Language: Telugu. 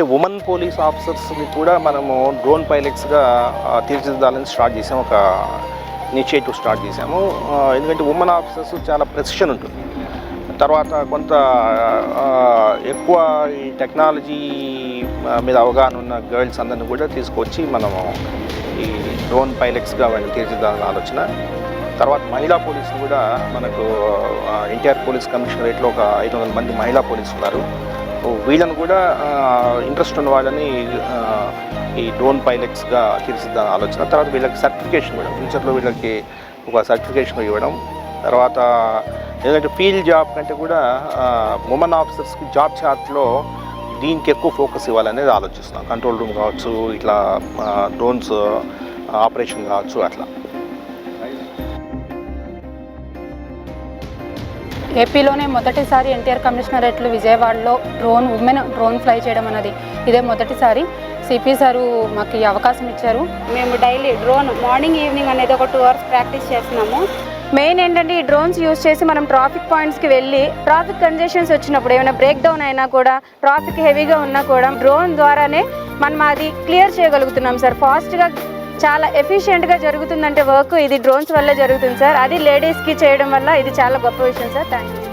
అంటే ఉమెన్ పోలీస్ ఆఫీసర్స్ని కూడా మనము డ్రోన్ పైలట్స్గా తీర్చిదిద్దాలని స్టార్ట్ చేసాము. ఒక ఇనిషియేటివ్ స్టార్ట్ చేసాము. ఎందుకంటే ఉమెన్ ఆఫీసర్స్ చాలా ప్రెసిషన్ ఉంటుంది. తర్వాత కొంత ఎక్కువ ఈ టెక్నాలజీ మీద అవగాహన ఉన్న గర్ల్స్ అందరిని కూడా తీసుకొచ్చి మనము ఈ డ్రోన్ పైలట్స్గా వాళ్ళని తీర్చిదిద్దాలని ఆలోచన. తర్వాత మహిళా పోలీసులు కూడా మనకు ఎన్టీఆర్ పోలీస్ కమిషనరేట్లో ఒక ఐదు వందల మంది మహిళా పోలీసులు ఉన్నారు. వీళ్ళని కూడా ఇంట్రెస్ట్ ఉన్న వాళ్ళని ఈ డ్రోన్ పైలట్స్గా తీర్చిద్దాం ఆలోచన. తర్వాత వీళ్ళకి సర్టిఫికేషన్ ఇవ్వడం ఫ్యూచర్లో వీళ్ళకి ఒక సర్టిఫికేషన్ ఇవ్వడం. తర్వాత ఎందుకంటే ఫీల్డ్ జాబ్ కంటే కూడా ఉమెన్ ఆఫీసర్స్కి జాబ్ చార్ట్లో దీనికి ఎక్కువ ఫోకస్ ఇవ్వాలనేది ఆలోచిస్తున్నాం కంట్రోల్ రూమ్ కావచ్చు ఇట్లా డ్రోన్స్ ఆపరేషన్ కావచ్చు అట్లా. ఏపీలోనే మొదటిసారి ఎన్టీఆర్ కమిషనరేట్లు విజయవాడలో డ్రోన్ ఉమెన్ డ్రోన్ ఫ్లై చేయడం అన్నది. ఇదే మొదటిసారి సిపి సారు మాకు ఈ అవకాశం ఇచ్చారు. మేము డైలీ డ్రోన్ మార్నింగ్ ఈవినింగ్ అనేది ఒక టూ అవర్స్ ప్రాక్టీస్ చేస్తున్నాము. మెయిన్ ఏంటంటే ఈ డ్రోన్స్ యూస్ చేసి మనం ట్రాఫిక్ పాయింట్స్కి వెళ్ళి ట్రాఫిక్ కంజెషన్స్ వచ్చినప్పుడు ఏమైనా బ్రేక్ డౌన్ అయినా కూడా ట్రాఫిక్ హెవీగా ఉన్నా కూడా డ్రోన్ ద్వారానే మనం అది క్లియర్ చేయగలుగుతున్నాం సార్. ఫాస్ట్గా చాలా ఎఫిషియెంట్గా జరుగుతుందంటే వర్క్ ఇది డ్రోన్స్ వల్లే జరుగుతుంది సార్ అది లేడీస్కి చేయడం వల్ల ఇది చాలా గొప్ప విషయం సార్ థ్యాంక్ యూ